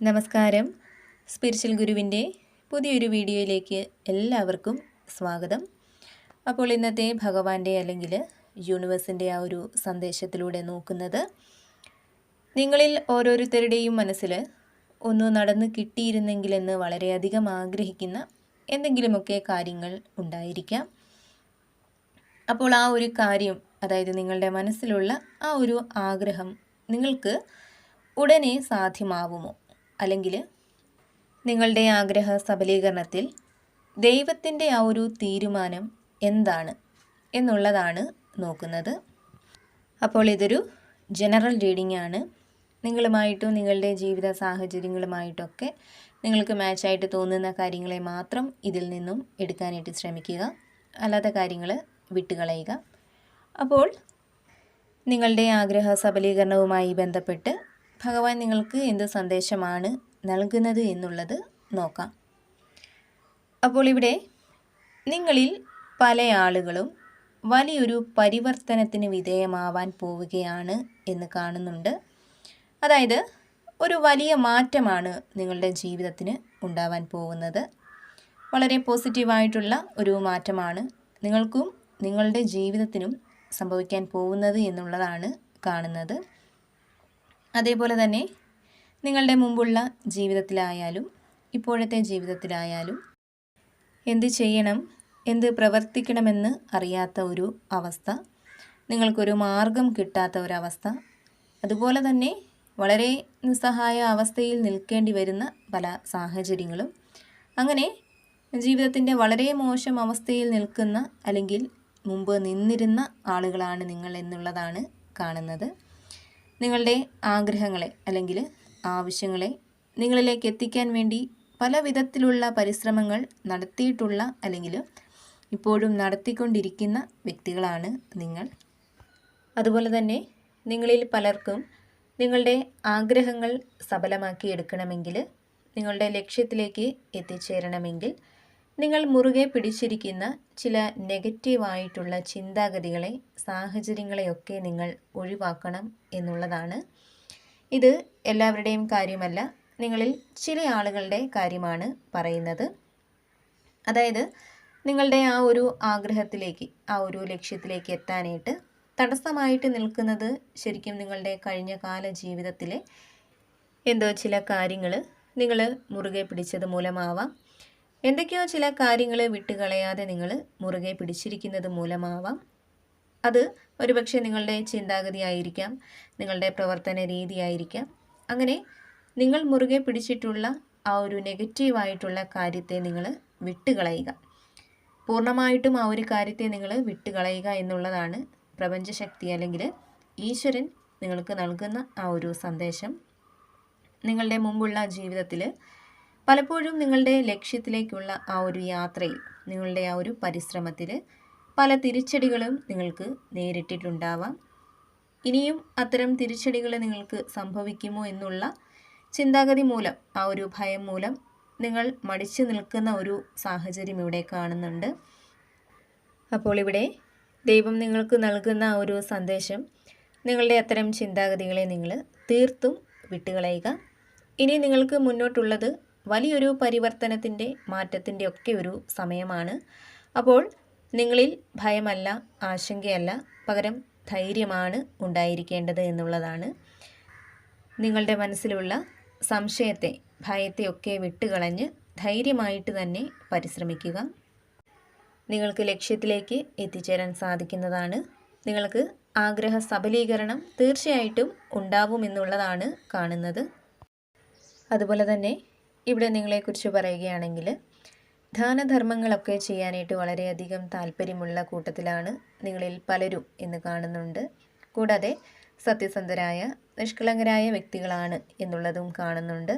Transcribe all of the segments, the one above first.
നമസ്കാരം. സ്പിരിച്വൽ ഗുരുവിന്റെ പുതിയൊരു വീഡിയോയിലേക്ക് എല്ലാവർക്കും സ്വാഗതം. അപ്പോൾ ഇന്നത്തെ ഭഗവാന്റെ അല്ലെങ്കിൽ യൂണിവേഴ്സിന്റെ ആ ഒരു സന്ദേശത്തിലൂടെ നോക്കുന്നത് നിങ്ങളിൽ ഓരോരുത്തരുടെയും മനസ്സിൽ ഒന്ന് നടന്ന് കിട്ടിയിരുന്നെങ്കിലെന്ന് വളരെയധികം ആഗ്രഹിക്കുന്ന എന്തെങ്കിലുമൊക്കെ കാര്യങ്ങൾ ഉണ്ടായിരിക്കാം. അപ്പോൾ ആ ഒരു കാര്യം അതായത് നിങ്ങളുടെ മനസ്സിലുള്ള ആ ഒരു ആഗ്രഹം നിങ്ങൾക്ക് ഉടനെ സാധ്യമാവുമോ? അല്ലെങ്കിൽ നിങ്ങളുടെ ആഗ്രഹ സബലീകരണത്തിൽ ദൈവത്തിന്റെ ആ ഒരു തീരുമാനം എന്താണ് എന്നുള്ളതാണ് നോക്കുന്നത്. അപ്പോൾ ഇതൊരു ജനറൽ റീഡിംഗ് ആണ് നിങ്ങളുമായിട്ടും നിങ്ങളുടെ ജീവിത സാഹചര്യങ്ങളുമായിട്ടൊക്കെ നിങ്ങൾക്ക് മാച്ചായിട്ട് തോന്നുന്ന കാര്യങ്ങളെ മാത്രം ഇതിൽ നിന്നും എടുക്കാനായിട്ട് ശ്രമിക്കുക. അല്ലാത്ത കാര്യങ്ങൾ വിട്ടുകളയുക. അപ്പോൾ നിങ്ങളുടെ ആഗ്രഹ സബലീകരണവുമായി ബന്ധപ്പെട്ട് ഭഗവാൻ നിങ്ങൾക്ക് എന്ത് സന്ദേശമാണ് നൽകുന്നത് എന്നുള്ളത് നോക്കാം. അപ്പോൾ ഇവിടെ നിങ്ങളിൽ പല ആളുകളും വലിയൊരു പരിവർത്തനത്തിന് വിധേയമാവാൻ പോവുകയാണ് എന്ന് കാണുന്നുണ്ട്. അതായത് ഒരു വലിയ മാറ്റമാണ് നിങ്ങളുടെ ജീവിതത്തിന് ഉണ്ടാവാൻ പോകുന്നത്. വളരെ പോസിറ്റീവായിട്ടുള്ള ഒരു മാറ്റമാണ് നിങ്ങൾക്കും നിങ്ങളുടെ ജീവിതത്തിനും സംഭവിക്കാൻ പോകുന്നത് എന്നുള്ളതാണ് കാണുന്നത്. അതേപോലെ തന്നെ നിങ്ങളുടെ മുമ്പുള്ള ജീവിതത്തിലായാലും ഇപ്പോഴത്തെ ജീവിതത്തിലായാലും എന്ത് ചെയ്യണം എന്ത് പ്രവർത്തിക്കണമെന്ന് അറിയാത്ത ഒരു അവസ്ഥ നിങ്ങൾക്കൊരു മാർഗം കിട്ടാത്ത ഒരവസ്ഥ അതുപോലെ തന്നെ വളരെ നിസ്സഹായ അവസ്ഥയിൽ നിൽക്കേണ്ടി വരുന്ന പല സാഹചര്യങ്ങളും. അങ്ങനെ ജീവിതത്തിന്റെ വളരെ മോശം അവസ്ഥയിൽ നിൽക്കുന്ന അല്ലെങ്കിൽ മുമ്പ് നിന്നിരുന്ന ആളുകളാണ് നിങ്ങൾ എന്നുള്ളതാണ് കാണുന്നത്. നിങ്ങളുടെ ആഗ്രഹങ്ങളെ അല്ലെങ്കിൽ ആവശ്യങ്ങളെ നിങ്ങളിലേക്ക് എത്തിക്കാൻ വേണ്ടി പല വിധത്തിലുള്ള പരിശ്രമങ്ങൾ നടത്തിയിട്ടുള്ള അല്ലെങ്കിൽ ഇപ്പോഴും നടത്തിക്കൊണ്ടിരിക്കുന്ന വ്യക്തികളാണ് നിങ്ങൾ. അതുപോലെ തന്നെ നിങ്ങളിൽ പലർക്കും നിങ്ങളുടെ ആഗ്രഹങ്ങൾ സഫലമാക്കി എടുക്കണമെങ്കിൽ നിങ്ങളുടെ ലക്ഷ്യത്തിലേക്ക് എത്തിച്ചേരണമെങ്കിൽ നിങ്ങൾ മുറുകെ പിടിച്ചിരിക്കുന്ന ചില നെഗറ്റീവായിട്ടുള്ള ചിന്താഗതികളെ സാഹചര്യങ്ങളെയൊക്കെ നിങ്ങൾ ഒഴിവാക്കണം എന്നുള്ളതാണ്. ഇത് എല്ലാവരുടെയും കാര്യമല്ല നിങ്ങളിൽ ചില ആളുകളുടെ കാര്യമാണ് പറയുന്നത്. അതായത് നിങ്ങളുടെ ആ ഒരു ആഗ്രഹത്തിലേക്ക് ആ ഒരു ലക്ഷ്യത്തിലേക്ക് എത്താനായിട്ട് തടസ്സമായിട്ട് നിൽക്കുന്നത് ശരിക്കും നിങ്ങളുടെ കഴിഞ്ഞ കാല ജീവിതത്തിലെ എന്തോ ചില കാര്യങ്ങൾ നിങ്ങൾ മുറുകെ പിടിച്ചത് മൂലമാവാം. എന്തൊക്കെയോ ചില കാര്യങ്ങൾ വിട്ടുകളയാതെ നിങ്ങൾ മുറുകെ പിടിച്ചിരിക്കുന്നത് മൂലമാവാം. അത് ഒരുപക്ഷെ നിങ്ങളുടെ ചിന്താഗതി ആയിരിക്കാം നിങ്ങളുടെ പ്രവർത്തന രീതിയായിരിക്കാം. അങ്ങനെ നിങ്ങൾ മുറുകെ പിടിച്ചിട്ടുള്ള ആ ഒരു നെഗറ്റീവായിട്ടുള്ള കാര്യത്തെ നിങ്ങൾ വിട്ടുകളയുക. പൂർണമായിട്ടും ആ ഒരു കാര്യത്തെ നിങ്ങൾ വിട്ടുകളയുക എന്നുള്ളതാണ് പ്രപഞ്ചശക്തി അല്ലെങ്കിൽ ഈശ്വരൻ നിങ്ങൾക്ക് നൽകുന്ന ആ ഒരു സന്ദേശം. നിങ്ങളുടെ മുമ്പുള്ള ജീവിതത്തിൽ പലപ്പോഴും നിങ്ങളുടെ ലക്ഷ്യത്തിലേക്കുള്ള ആ ഒരു യാത്രയിൽ നിങ്ങളുടെ ആ ഒരു പരിശ്രമത്തിൽ പല തിരിച്ചടികളും നിങ്ങൾക്ക് നേരിട്ടിട്ടുണ്ടാവാം. ഇനിയും അത്തരം തിരിച്ചടികൾ നിങ്ങൾക്ക് സംഭവിക്കുമോ എന്നുള്ള ചിന്താഗതി മൂലം ആ ഒരു ഭയം മൂലം നിങ്ങൾ മടിച്ചു നിൽക്കുന്ന ഒരു സാഹചര്യം ഇവിടെ കാണുന്നുണ്ട്. അപ്പോൾ ഇവിടെ ദൈവം നിങ്ങൾക്ക് നൽകുന്ന ആ ഒരു സന്ദേശം നിങ്ങളുടെ അത്തരം ചിന്താഗതികളെ നിങ്ങൾ തീർത്തും വിട്ടുകളയുക. ഇനി നിങ്ങൾക്ക് മുന്നോട്ടുള്ളത് വലിയൊരു പരിവർത്തനത്തിന്റെ മാറ്റത്തിന്റെ ഒക്കെ ഒരു സമയമാണ്. അപ്പോൾ നിങ്ങളിൽ ഭയമല്ല ആശങ്കയല്ല പകരം ധൈര്യമാണ് ഉണ്ടായിരിക്കേണ്ടത് എന്നുള്ളതാണ്. നിങ്ങളുടെ മനസ്സിലുള്ള സംശയത്തെ ഭയത്തെയൊക്കെ വിട്ടുകളഞ്ഞ് ധൈര്യമായിട്ട് തന്നെ പരിശ്രമിക്കുക. നിങ്ങൾക്ക് ലക്ഷ്യത്തിലേക്ക് എത്തിച്ചേരാൻ സാധിക്കുന്നതാണ്. നിങ്ങൾക്ക് ആഗ്രഹ സബലീകരണം തീർച്ചയായിട്ടും ഉണ്ടാവുമെന്നുള്ളതാണ് കാണുന്നത്. അതുപോലെ തന്നെ ഇവിടെ നിങ്ങളെക്കുറിച്ച് പറയുകയാണെങ്കിൽ ദാനധർമ്മങ്ങളൊക്കെ ചെയ്യാനായിട്ട് വളരെയധികം താല്പര്യമുള്ള കൂട്ടത്തിലാണ് നിങ്ങളിൽ പലരും എന്ന് കാണുന്നുണ്ട്. കൂടാതെ സത്യസന്ധരായ നിഷ്കളങ്കരായ വ്യക്തികളാണ് എന്നുള്ളതും കാണുന്നുണ്ട്.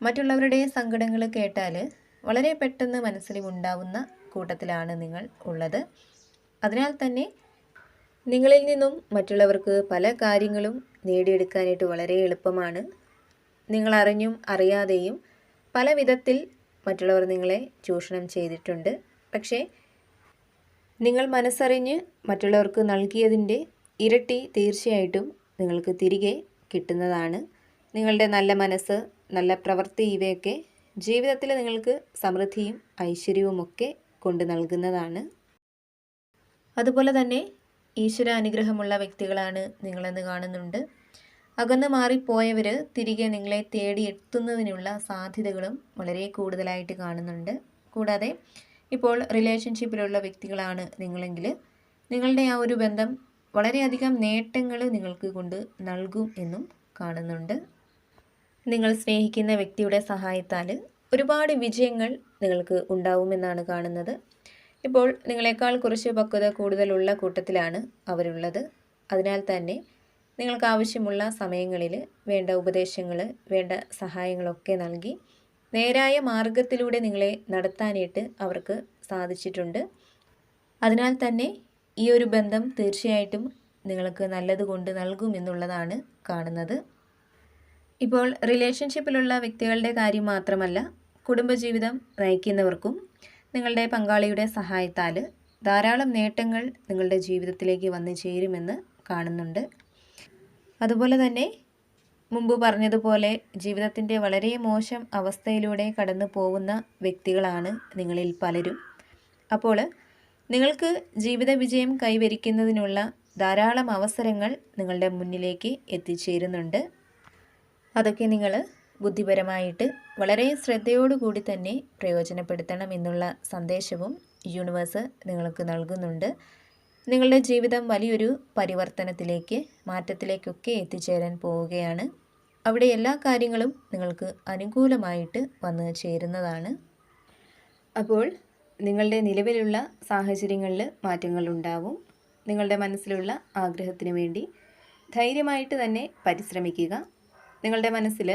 മറ്റുള്ളവരുടെ സങ്കടങ്ങൾ കേട്ടാൽ വളരെ പെട്ടെന്ന് മനസ്സിൽ ഉണ്ടാവുന്ന കൂട്ടത്തിലാണ് നിങ്ങൾ ഉള്ളത്. അതിനാൽ തന്നെ നിങ്ങളിൽ നിന്നും മറ്റുള്ളവർക്ക് പല കാര്യങ്ങളും നേടിയെടുക്കാനായിട്ട് വളരെ എളുപ്പമാണ്. നിങ്ങൾ അറിഞ്ഞും അറിയാതെയും പല വിധത്തിൽ മറ്റുള്ളവർ നിങ്ങളെ ചൂഷണം ചെയ്തിട്ടുണ്ട്. പക്ഷേ നിങ്ങൾ മനസ്സറിഞ്ഞ് മറ്റുള്ളവർക്ക് നൽകിയതിന്റെ ഇരട്ടി തീർച്ചയായിട്ടും നിങ്ങൾക്ക് തിരികെ കിട്ടുന്നതാണ്. നിങ്ങളുടെ നല്ല മനസ്സ് നല്ല പ്രവൃത്തി ഇവയൊക്കെ ജീവിതത്തിൽ നിങ്ങൾക്ക് സമൃദ്ധിയും ഐശ്വര്യവുമൊക്കെ കൊണ്ട് നൽകുന്നതാണ്. അതുപോലെ തന്നെ ഈശ്വര അനുഗ്രഹമുള്ള വ്യക്തികളാണ് നിങ്ങളെന്ന് കാണുന്നുണ്ട്. അകന്ന് മാറിപ്പോയവർ തിരികെ നിങ്ങളെ തേടി എത്തുന്നതിനുള്ള സാധ്യതകളും വളരെ കൂടുതലായിട്ട് കാണുന്നുണ്ട്. കൂടാതെ ഇപ്പോൾ റിലേഷൻഷിപ്പിലുള്ള വ്യക്തികളാണ് നിങ്ങളെങ്കിൽ നിങ്ങളുടെ ആ ഒരു ബന്ധം വളരെയധികം നേട്ടങ്ങൾ നിങ്ങൾക്ക് കൊണ്ട് നൽകും എന്നും കാണുന്നുണ്ട്. നിങ്ങൾ സ്നേഹിക്കുന്ന വ്യക്തിയുടെ സഹായത്താൽ ഒരുപാട് വിജയങ്ങൾ നിങ്ങൾക്ക് ഉണ്ടാവുമെന്നാണ് കാണുന്നത്. ഇപ്പോൾ നിങ്ങളെക്കാൾ കുറച്ച് പക്വത കൂടുതലുള്ള കൂട്ടത്തിലാണ് അവരുള്ളത്. അതിനാൽ തന്നെ നിങ്ങൾക്ക് ആവശ്യമുള്ള സമയങ്ങളിൽ വേണ്ട ഉപദേശങ്ങൾ വേണ്ട സഹായങ്ങളൊക്കെ നൽകി നേരായ മാർഗത്തിലൂടെ നിങ്ങളെ നടത്താനായിട്ട് അവർക്ക് സാധിച്ചിട്ടുണ്ട്. അതിനാൽ തന്നെ ഈ ഒരു ബന്ധം തീർച്ചയായിട്ടും നിങ്ങൾക്ക് നല്ലത് കൊണ്ട് നൽകുമെന്നുള്ളതാണ് കാണുന്നത്. ഇപ്പോൾ റിലേഷൻഷിപ്പിലുള്ള വ്യക്തികളുടെ കാര്യം മാത്രമല്ല കുടുംബജീവിതം നയിക്കുന്നവർക്കും നിങ്ങളുടെ പങ്കാളിയുടെ സഹായത്താൽ ധാരാളം നേട്ടങ്ങൾ നിങ്ങളുടെ ജീവിതത്തിലേക്ക് വന്നു ചേരുമെന്ന് കാണുന്നുണ്ട്. അതുപോലെ തന്നെ മുമ്പ് പറഞ്ഞതുപോലെ ജീവിതത്തിന്റെ വളരെ മോശം അവസ്ഥയിലൂടെ കടന്നു പോകുന്ന വ്യക്തികളാണ് നിങ്ങളിൽ പലരും. അപ്പോൾ നിങ്ങൾക്ക് ജീവിത വിജയം കൈവരിക്കുന്നതിനുള്ള ധാരാളം അവസരങ്ങൾ നിങ്ങളുടെ മുന്നിലേക്ക് എത്തിച്ചേരുന്നുണ്ട്. അതൊക്കെ നിങ്ങൾ ബുദ്ധിപരമായിട്ട് വളരെ ശ്രദ്ധയോടുകൂടി തന്നെ പ്രയോജനപ്പെടുത്തണം എന്നുള്ള സന്ദേശവും യൂണിവേഴ്സ് നിങ്ങൾക്ക് നൽകുന്നുണ്ട്. നിങ്ങളുടെ ജീവിതം വലിയൊരു പരിവർത്തനത്തിലേക്ക് മാറ്റത്തിലേക്കൊക്കെ എത്തിച്ചേരാൻ പോവുകയാണ്. അവിടെ എല്ലാ കാര്യങ്ങളും നിങ്ങൾക്ക് അനുകൂലമായിട്ട് വന്നു ചേരുന്നതാണ്. അപ്പോൾ നിങ്ങളുടെ നിലവിലുള്ള സാഹചര്യങ്ങളിൽ മാറ്റങ്ങൾ ഉണ്ടാവും. നിങ്ങളുടെ മനസ്സിലുള്ള ആഗ്രഹത്തിന് വേണ്ടി ധൈര്യമായിട്ട് തന്നെ പരിശ്രമിക്കുക. നിങ്ങളുടെ മനസ്സിൽ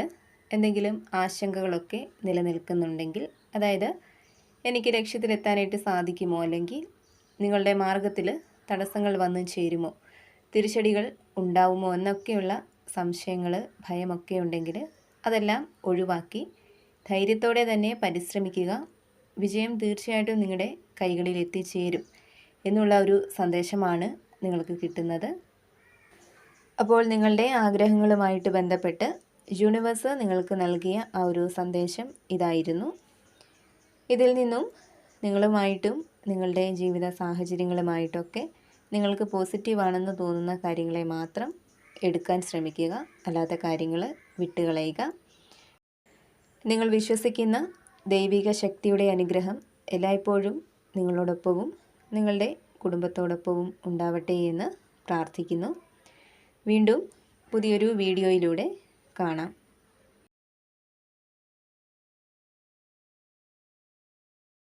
എന്തെങ്കിലും ആശങ്കകളൊക്കെ നിലനിൽക്കുന്നുണ്ടെങ്കിൽ അതായത് എനിക്ക് ലക്ഷ്യത്തിലെത്താനായിട്ട് സാധിക്കുമോ അല്ലെങ്കിൽ നിങ്ങളുടെ മാർഗത്തിൽ തടസ്സങ്ങൾ വന്നു ചേരുമോ? തിരിച്ചടികൾ ഉണ്ടാവുമോ എന്നൊക്കെയുള്ള സംശയങ്ങൾ ഭയമൊക്കെ ഉണ്ടെങ്കിൽ അതെല്ലാം ഒഴിവാക്കി ധൈര്യത്തോടെ തന്നെ പരിശ്രമിക്കുക. വിജയം തീർച്ചയായിട്ടും നിങ്ങളുടെ കൈകളിൽ എത്തിച്ചേരും എന്നുള്ള ഒരു സന്ദേശമാണ് നിങ്ങൾക്ക് കിട്ടുന്നത്. അപ്പോൾ നിങ്ങളുടെ ആഗ്രഹങ്ങളുമായിട്ട് ബന്ധപ്പെട്ട് യൂണിവേഴ്സ് നിങ്ങൾക്ക് നൽകിയ ആ ഒരു സന്ദേശം ഇതായിരുന്നു. ഇതിൽ നിന്നും നിങ്ങളുമായിട്ടും നിങ്ങളുടെ ജീവിത സാഹചര്യങ്ങളുമായിട്ടൊക്കെ നിങ്ങൾക്ക് പോസിറ്റീവാണെന്ന് തോന്നുന്ന കാര്യങ്ങളെ മാത്രം എടുക്കാൻ ശ്രമിക്കുക. അല്ലാത്ത കാര്യങ്ങൾ വിട്ടുകളയുക. നിങ്ങൾ വിശ്വസിക്കുന്ന ദൈവിക ശക്തിയുടെ അനുഗ്രഹം എല്ലായ്പ്പോഴും നിങ്ങളോടൊപ്പവും നിങ്ങളുടെ കുടുംബത്തോടൊപ്പവും ഉണ്ടാവട്ടെ എന്ന് പ്രാർത്ഥിക്കുന്നു. വീണ്ടും പുതിയൊരു വീഡിയോയിലൂടെ കാണാം.